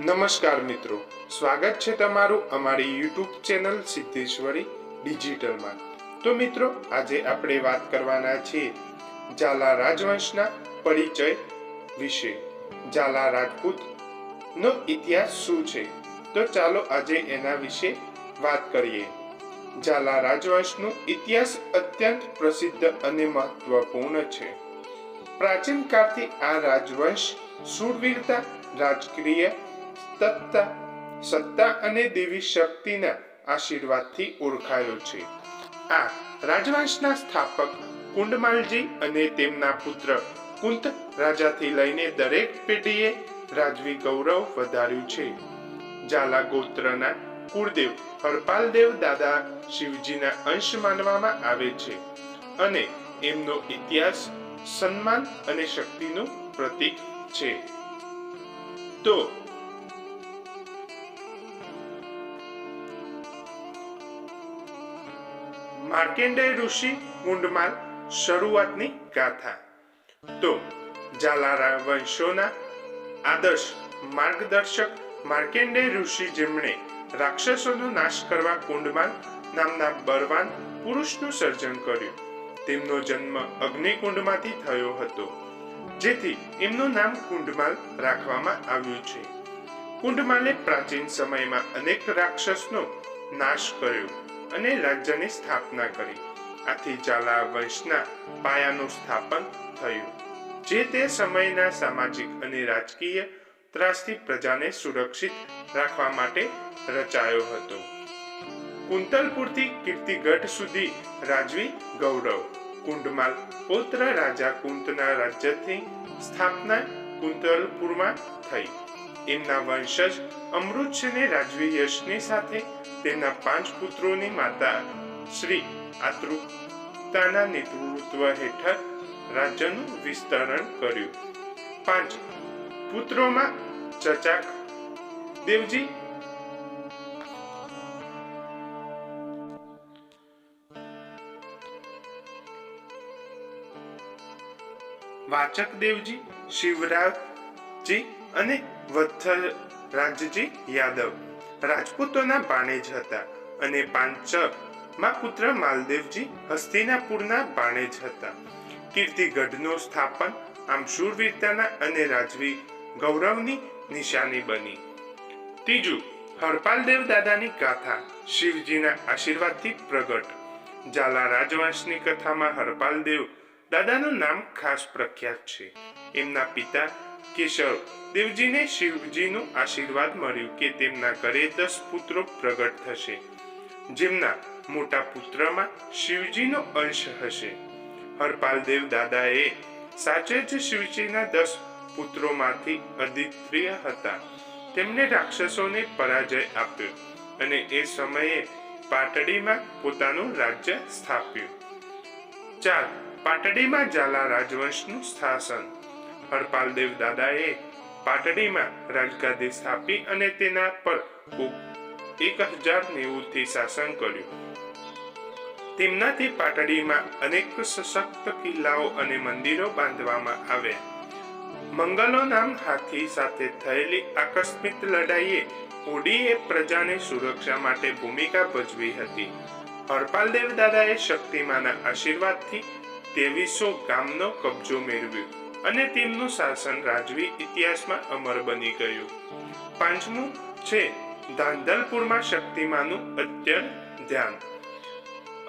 નમસ્કાર મિત્રો. સ્વાગત છે તમારું અમારી યુટ્યુબ ચેનલ સિદ્ધેશ્વરી ડિજિટલમાં. તો મિત્રો, આજે આપણે વાત કરવાના છીએ ઝાલા રાજવંશના પરિચય વિશે. ઝાલા રાજપૂત નો ઇતિહાસ શું છે? તો ચાલો આજે એના વિશે વાત કરીએ. ઝાલા રાજવંશનો ઇતિહાસ અત્યંત પ્રસિદ્ધ અને મહત્વપૂર્ણ છે. પ્રાચીન કાળથી આ રાજવંશ શૂરવીરતા રાજકીય તત્તા સત્તા અને દેવી શક્તિના આશીર્વાદથી ઓળખાયો છે. આ રાજવંશના સ્થાપક કુંડમાલજી અને તેમના પુત્ર કુંત રાજાથી લઈને દરેક પેઢીએ રાજવી ગૌરવ વધાર્યું છે. ઝાલા ગોત્રના કુળદેવ હરપાલદેવ દાદા શિવજીના અંશ માનવામાં આવે છે અને એમનો ઇતિહાસ સન્માન અને શક્તિનું પ્રતીક છે. તો માર્કેન્ડેય ઋષિ કુંડમાલ શરૂઆતની ગાથા. તો જાલારા વંશોના આદર્શ માર્ગદર્શક માર્કેન્ડેય ઋષિ જેમણે રાક્ષસોનો નાશ કરવા કુંડમાલ નામના બળવાન પુરુષનું સર્જન કર્યું. તેમનો જન્મ અગ્નિકુંડમાંથી થયો હતો, જેથી એમનું નામ કુંડમાલ રાખવામાં આવ્યું છે. કુંડમાલે પ્રાચીન સમયમાં અનેક રાક્ષસનો નાશ કર્યો. અને રાજ્યની સ્થાપના કરી. આથી ઝાલા વંશના પાયાનું સ્થાપન થયું. જે તે સમયના સામાજિક અને રાજકીય ત્રાસથી પ્રજાને સુરક્ષિત રાખવા માટે રચાયો હતો. કુંતલપુરથી કીર્તિગઢ સુધી રાજવી ગૌરવ. કુંડમાલ પૌત્ર રાજા કુંતના રાજ્યથી સ્થાપના કુંતલપુરમાં થઈ. એમના વંશજ અમૃતસિંહને રાજવી યશની સાથે તેના પાંચ પુત્રોની માતા શ્રી આતૃતાના નેતૃત્વ હેઠળ રાજ્યનું વિસ્તરણ કર્યું. પાંચ પુત્રોમાં ચચાક દેવજી. વાચક દેવજી, શિવરાજજી અને વત્સરાજજી યાદવ. રાજપૂતોના બાણેજ હતા અને પાંચમાં પુત્ર માલદેવજી હસ્તિનાપુરના બાણેજ હતા. કીર્તિગઢનું સ્થાપન આમ શૂરવીરતાના અને રાજવી ગૌરવની નિશાની બની. ત્રીજું હરપાલદેવ દાદાની ગાથા શિવજીના આશીર્વાદથી પ્રગટ. ઝાલા રાજવંશની કથામાં હરપાલદેવ દાદાનું નામ ખાસ પ્રખ્યાત છે. એમના પિતા કેશવ. દેવજીને શિવજીનું આશીર્વાદ મળ્યું કે તેમના ઘરે દસ પુત્રો પ્રગટ થશે. જેમના મોટા પુત્રમાં શિવજીનો અંશ હશે. હરપાલદેવ દાદાએ સાચે જ શિવજીના દસ પુત્રોમાંથી અદિત્રિય હતા. તેમને રાક્ષસોને પરાજય આપ્યો અને એ સમયે પાટડીમાં પોતાનું રાજ્ય સ્થાપ્યું. ચાર. પાટડીમાં ઝાલા રાજવંશનું શાસન. હરપાલદેવ દાદાએ પાટડીમાં રાજગાદી સ્થાપી અને તેના પર એક હજાર નેવુંથી શાસન કર્યું. તેમનાથી પાટડીમાં અનેક સશક્ત કિલ્લાઓ અને મંદિરો બાંધવામાં આવ્યા. મંગલો નામ હાથી સાથે થયેલી આકસ્મિક લડાઈએ ઓડીએ પ્રજાની સુરક્ષા માટે ભૂમિકા ભજવી હતી. હરપાલદેવ દાદાએ શક્તિમાના આશીર્વાદથી તેવીસો ગામનો કબજો મેળવ્યો. અને તેમનું શાસન રાજવી ઇતિહાસમાં અમર બની ગયું. પાંચમું છે ધાંધલપુરમાં શક્તિમાનું અત્યંત ધ્યાન.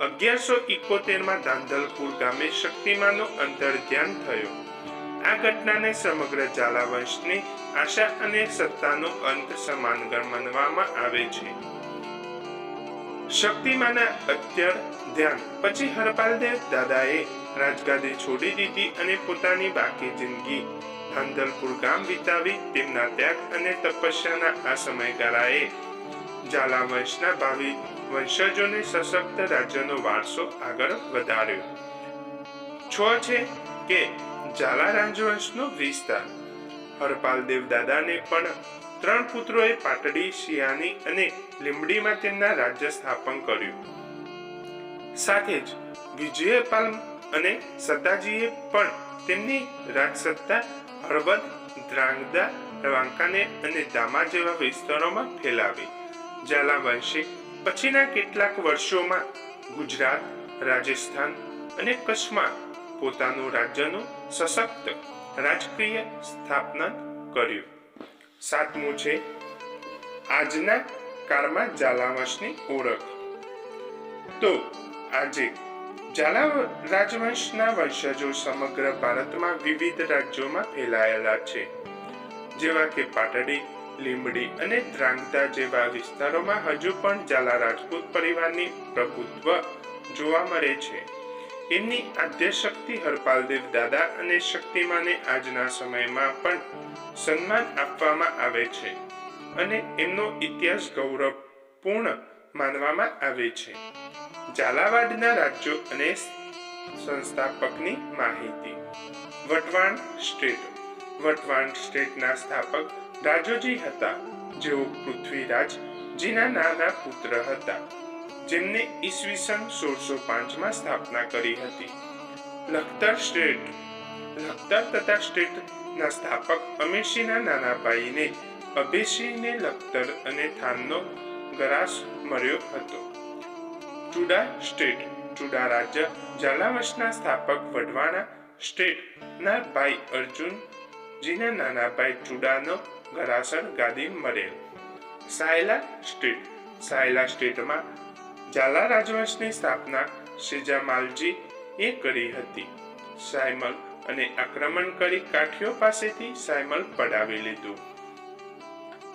અગિયારસો ઇકોતેરમાં ધાંધલપુર ગામે શક્તિમાનો અંતર ધ્યાન થયો. આ ઘટનાને સમગ્ર ઝાલાવંશની આશા અને સત્તાનો અંત સમાન માનવામાં આવે છે. શક્તિમાના અત્યર ધ્યાન. પછી હરપાલદેવ દાદાએ રાજગાદી છોડી દીધી અને પોતાની બાકી જિંદગી. ધાંધલપુર ગામ વિતાવી તેમના ત્યાગ અને તપસ્યાના આ સમયગાળાએ ઝાલા વંશના ભાવિ વંશજોને સશક્ત રાજ્યનો વારસો આગળ વધાર્યો. છ છે કે ઝાલા રાજવંશનો વિસ્તાર. હરપાલદેવ દાદાને પણ ત્રણ પુત્રોએ પાટડી, શિયાની અને લીંબડીમાં તેમના રાજ્ય સ્થાપન કર્યું. સાથે જ વિજયપાલ અને સદાજીએ પણ તેમની રાજસત્તા, હળવદ, દ્રાંગદા વાંકાને અને દામા જેવા વિસ્તારોમાં ફેલાવી. જાલાવંશી પછીના કેટલાક વર્ષોમાં ગુજરાત, રાજસ્થાન અને કચ્છમાં પોતાનું રાજ્યનું સશક્ત રાજકીય સ્થાપના કર્યું. સાતમું છે આજના કાળમાં ઝાલાવંશની ઓળખ. તો આજે ઝાલા રાજવંશના વંશજો સમગ્ર ભારતમાં વિવિધ રાજ્યોમાં ફેલાયેલા છે. જેવા કે પાટડી, લીંબડી અને દ્રાંગતા જેવા વિસ્તારોમાં હજુ પણ ઝાલા રાજપૂત પરિવારની પ્રભુત્વ જોવા મળે છે. એમની આદ્ય શક્તિ હરપાલદેવ દાદા અને શક્તિમાને આજના સમયમાં પણ સન્માન આપવામાં આવે છે અને એમનો ઇતિહાસ ગૌરવપૂર્ણ માનવામાં આવે છે. ઝાલાવાડના રાજ્યો અને સંસ્થાપકની માહિતી. વટવાણ સ્ટેટ. વટવાણ સ્ટેટના સ્થાપક રાજોજી હતા. જેઓ પૃથ્વીરાજ જેના નાના પુત્ર હતા. જેમને ઈસવીસન સોળસો પાંચમાં સ્થાપના કરી હતી. લખતર સ્ટેટ. લખતર તથા સ્ટેટના સ્થાપક અમીરસિંહના નાના ભાઈને અભિસિંહને લખતર અને થાનનો ગરાસ મળ્યો હતો. ચુડા સ્ટેટ, ચુડા રાજ્ય ઝાલાવંશના સ્થાપક વઢવાણા સ્ટેટના ભાઈ અર્જુન, જીના નાના ભાઈ ચુડાનો ગરાસર ગાદી મળેલ. સાયલા સ્ટેટ, સાયલા સ્ટેટમાં ઝાલા રાજવંશની સ્થાપના શેજામાલજી એ કરી હતી. સાયમલ અને આક્રમણ કરી કાઠીઓ પાસેથી સાયમલ પડાવી લીધું.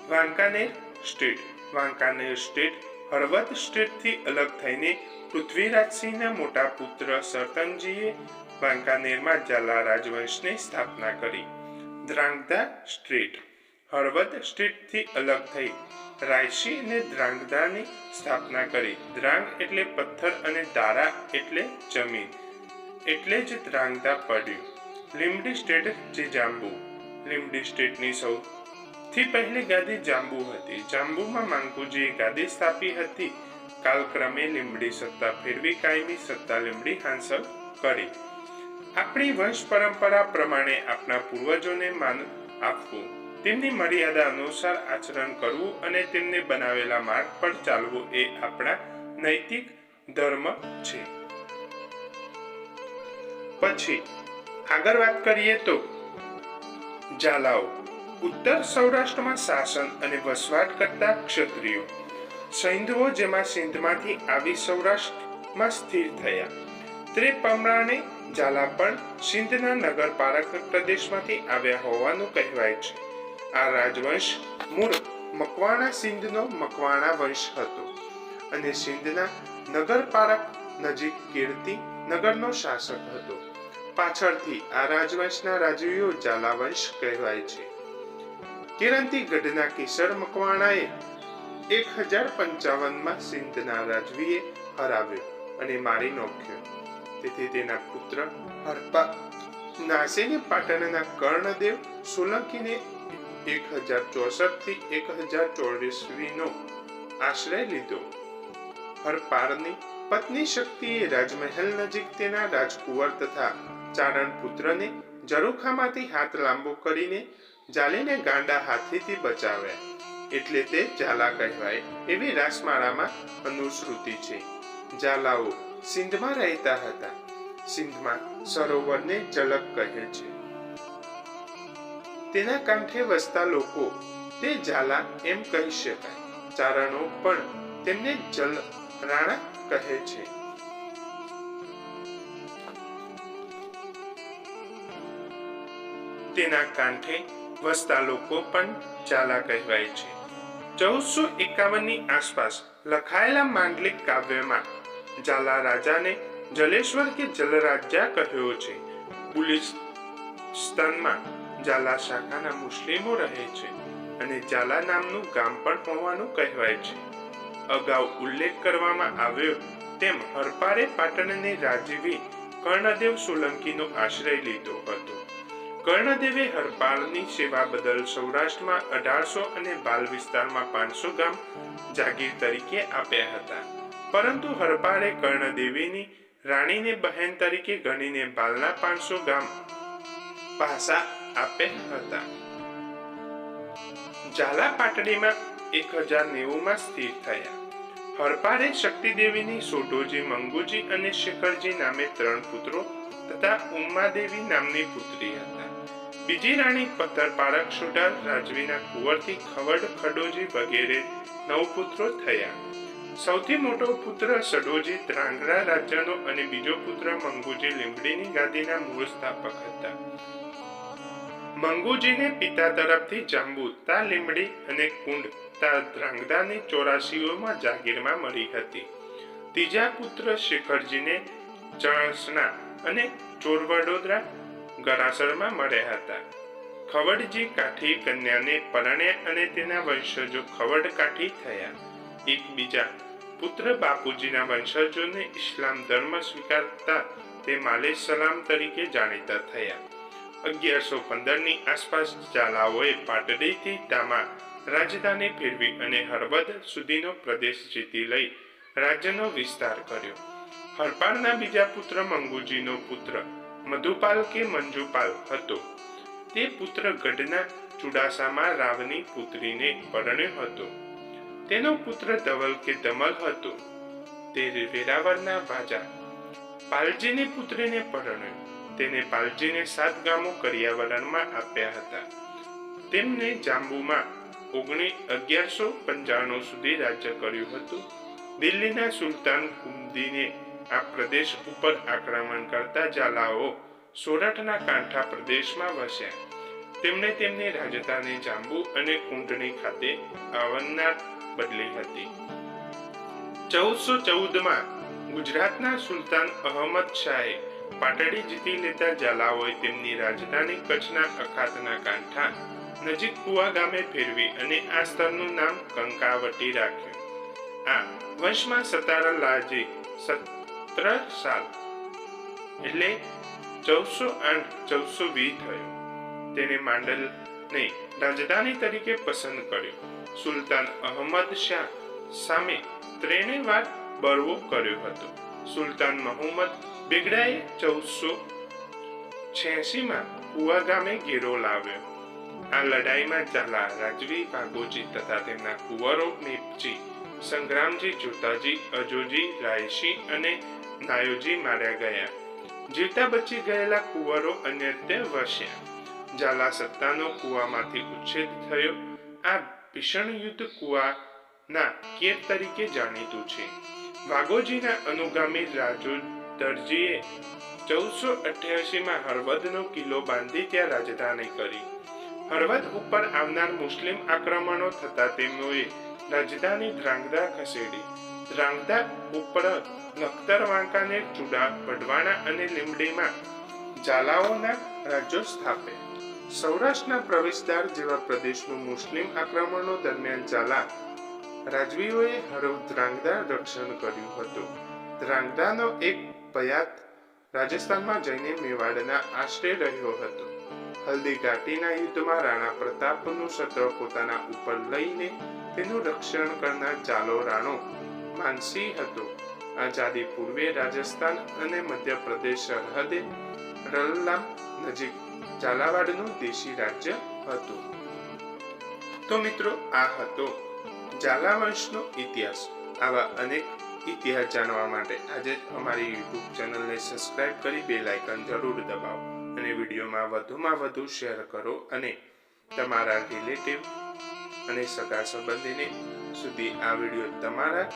વાંકાનેર સ્ટેટ વાંકાનેર સ્ટેટ હળવદ સ્ટેટથી અલગ થઈને પૃથ્વીરાજસિંહના મોટા પુત્ર સરતનજીએ વાંકાનેરમાં ઝાલા રાજવંશની સ્થાપના કરી. દ્રાંગધા સ્ટેટ હળવદ સ્ટેટથી અલગ થઈ રાયસી અને દ્રાંગધાની સ્થાપના કરી. દ્રાંગ એટલે પથ્થર અને દારા એટલે જમીન એટલે જ દ્રાંગધા પડ્યું. લીમડી સ્ટેટ જે જાંબુ. લીમડી સ્ટેટની સૌથી પહેલી ગાદી જાંબુ હતી. જાંબુમાં માંકુજીએ ગાદી સ્થાપી હતી. કાલક્રમે લીમડી સત્તા ફેરવી કાયમી સત્તા લીમડી હાંસલ કરી. આપણી વંશ પરંપરા પ્રમાણે આપણા પૂર્વજોને માન આપવું. તેમની મર્યાદા અનુસાર આચરણ કરવું અને તેમને બનાવેલા માર્ગ પર ચાલવું એ આપણા નૈતિક ધર્મ છે. પછી આગળ વાત કરીએ તો ઝાલાઓ. ઉત્તર સૌરાષ્ટ્રમાં શાસન અને વસવાટ કરતા ક્ષત્રિયો. સૈંધવો જેમાં સિંધમાંથી આવી સૌરાષ્ટ્રમાં સ્થિર થયા. તે પ્રમાણે ઝાલા પણ સિંધના નગરપાલક પ્રદેશમાંથી આવ્યા હોવાનું કહેવાય છે. આ રાજવંશ મૂળ મકવાણા સિંધનો મકવાણા વંશ હતો અને સિંધના નગરપાલક નજીક કીર્તિ નગરનો શાસક હતો. પાછળથી આ રાજવંશના રાજવીઓ ઝાલા વંશ કહેવાય છે. કિરંતી ગઢના કિશોર મકવાણાએ એક હજાર પંચાવનમાં સિંધના રાજવીએ હરાવ્યો અને મારી નોખ્યો. તેથી તેના પુત્ર હરપા નાસીને પાટણના કર્ણદેવ સોલંકીને એક હજાર ચોસઠથી એક હજાર ચોવીસવીનો આશ્રય લીધો. હરપારની પત્ની શક્તિએ રાજમહેલ નજીક તેના રાજકુંવર તથા ચારણ પુત્રને જરૂખામાંથી હાથ લાંબો કરીને જાલીને ગાંડા હાથીથી બચાવ્યા. એટલે તે ઝાલા કહેવાય એવી રાસમાળામાં અનુશ્રુતિ છે. ઝાલાઓ સિંધમાં રહેતા હતા. સિંધમાં સરોવરને જલક કહે છે. તેના કાંઠે વસતા લોકો તે ઝાલા એમ કહી શકાય. ચારણો પણ તેમને જલ રાણા કહે છે. તેના કાંઠે વસતા લોકો પણ ઝાલા કહેવાય છે. ચૌદસો એકાવનની આસપાસ લખાયેલા માંડલિક કાવ્યમાં ઝાલા રાજાને જલેશ્વર કે જલરાજા કહ્યો છે. બુલિસ્તાનમાં ઝાલા શાખાના મુસ્લિમો રહે છે અને ઝાલા નામનું ગામ પણ હોવાનું કહેવાય છે. અગાઉ ઉલ્લેખ કરવામાં આવ્યો તેમ હરપારે પાટણને રાજવી કર્ણદેવ સોલંકીનો આશ્રય લીધો હતો. કર્ણદેવે હરપાલની સેવા બદલ સૌરાષ્ટ્રમાં અઢારસો અને બાલ વિસ્તારમાં પાંચસો ગામ જાગીર તરીકે આપ્યા હતા. પરંતુ હરપાળે કર્ણદેવીની રાણીને બહેન તરીકે ગણીને બાલના પાંચસો ગામ પાસા આપ્યા હતા. ઝાલા પાટડીમાં એક હજાર નેવુંમાં સ્થિર થયા. હરપારે શક્તિદેવીની સોઢોજી, મંગુજી અને શેખરજી નામે ત્રણ પુત્રો તથા ઉમાદેવી નામની પુત્રી હતા. બીજી રાણી પથ્થર પારક સુડાર રાજવીના કુંવરથી ખવડ ખડોજી વગેરે નવ પુત્રો થયા. સૌથી મોટો પુત્ર સડોજી ત્રાંગડા રાજ્યનો અને બીજો પુત્ર મંગુજી લીંબડીની ગાદીના મૂળ સ્થાપક હતા. મંગુજીને પિતા તરફથી જાંબુ તા લીમડી અને કુંડ તા ધ્રાંગધાની ચોરાસીઓમાં જાગીરમાં મળી હતી. ત્રીજા પુત્ર શેખરજીને ચણસના અને ચોર વડોદરા ગરાસરમાં મળ્યા હતા. ખવડજી કાઠી કન્યાને પરણ્યા અને તેના વંશજો ખવડ કાઠી થયા. એકબીજા પુત્ર બાપુજીના વંશજોને ઇસ્લામ ધર્મ સ્વીકારતા તે માલે સલામ તરીકે જાણીતા થયા. અગિયારસો પંદરની આસપાસ ઝાલાઓએ પાટડીથી ડામા રાજધાની ફેરવી અને હળવદ સુધીનો પ્રદેશ જીતી લઈ રાજ્યનો વિસ્તાર કર્યો. હરપાળના બીજા પુત્ર મંગુજીનો પુત્ર, મધુપાલ કે મંજુપાલ હતો. તે પુત્ર ગઢના ચુડાસામાં રાવની પુત્રીને પરણ્યો હતો. તેનો પુત્ર ધવલ કે ધમલ હતો. તે વેરાવળના રાજા પાલજીની પુત્રીને પરણ્યો. તેને પાલજીને સાત ગામો કરિયાવરણમાં આપ્યા હતા. તેમને જાંબુમાં ઓગણી અગિયારસો પંચાણું સુધી રાજ્ય કર્યું હતું. દિલ્હીના સુલતાન કુમદીને આ પ્રદેશ ઉપર આક્રમણ કરતા ઝાલાઓ સોરઠના કાંઠા પ્રદેશમાં વસ્યા તેમણે તેમની રાજધાની જાંબુ અને કુંડણી ખાતે અવનાર બદલી હતી. ચૌદસો ચૌદમાં ગુજરાતના સુલતાન અહમદ શાહે પાટડી જીતી લેતા ઝાલાઓએ તેમની રાજધાની કચ્છના અખાતના કાંઠા નજીક કુવા ગામે ફેરવી અને આ સ્થળનું નામ કંકાવટી રાખ્યું. આ વંશમાં સતારા લાજી સત્ર સાલ એટલે ચૌદસો આઠ, ચૌદસો વીસ થયો. તેને માંડલને રાજધાની તરીકે પસંદ કર્યો. સુલતાન અહમદ શાહ સામે ત્રણે વાર બરવો કર્યો હતો. સુલતાન મોહમ્મદ બેગડાએ ચૌદસો છ્યાસીમાં કુવા ગામે ઘેરો લાવ્યો. આ લડાઈમાં ઝાલા રાજવી, ભાગોજી તથા તેમના કુંવરો મેપજી, સંગ્રામજી, જોતાજી, અજોજી રાયશી અને નાયોજી માર્યા ગયા. જીવતા બચી ગયેલા કુંવરો અન્યત્ય વસ્યા. ઝાલા સત્તાનો કુવામાંથી ઉચ્છેદ થયો. આ ભીષણ યુદ્ધ કુવાના કેર તરીકે જાણીતું છે. વાઘોજીના અનુગામી રાજુ દરજીએ ચૌદસો અઠ્યાસીમાં હળવદનો કિલ્લો બાંધી ત્યાં રાજધાની કરી. હળવદ ઉપર આવનાર મુસ્લિમ આક્રમણો થતા તેમનોએ રાજધાની ધ્રાંગધા ખસેડી. ધ્રાંગધા ઉપર નખતર વાંકાને ચુડા વઢવાણા અને લીમડીમાં ઝાલાઓના રાજ્યો સ્થાપે. સૌરાષ્ટ્રના પ્રવેશદ્વાર જેવા પ્રદેશનું મુસ્લિમ આક્રમણો દરમિયાન ઝાલા રાજવીઓએ હરવ ધ્રાંગધા રક્ષણ કર્યું હતું. ધ્રાંગધાનો એક પયાત રાજસ્થાનમાં જઈને મેવાડના આશરે રહ્યો હતો. હલ્દી ઘાટીના યુદ્ધમાં રાણા પ્રતાપનું સત્ર પોતાના ઉપર લઈને તેનું રક્ષણ કરનાર ચાલો રાણો માનસી હતો. આઝાદી પૂર્વે રાજસ્થાન અને મધ્યપ્રદેશ સરહદે રલ્લા નજીક ઝાલાવાડનું દેશી રાજ્ય હતું. તો મિત્રો, આ હતો ઝાલાવંશનો ઇતિહાસ. આવા અનેક ઇતિહાસ જાણવા માટે આજે અમારી યુટ્યુબ ચેનલને સબસ્ક્રાઇબ કરી બે લાઇકન જરૂર દબાવો અને વિડીયોમાં વધુમાં વધુ શેર કરો અને તમારા રિલેટિવ અને સગા સંબંધીને સુધી આ વીડિયો તમારા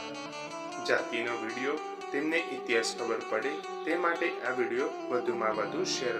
જાતિનો વીડિયો, તેમને ઇતિહાસ ખબર પડે, તે માટે આ વીડિયો વધુમાં વધુ શેર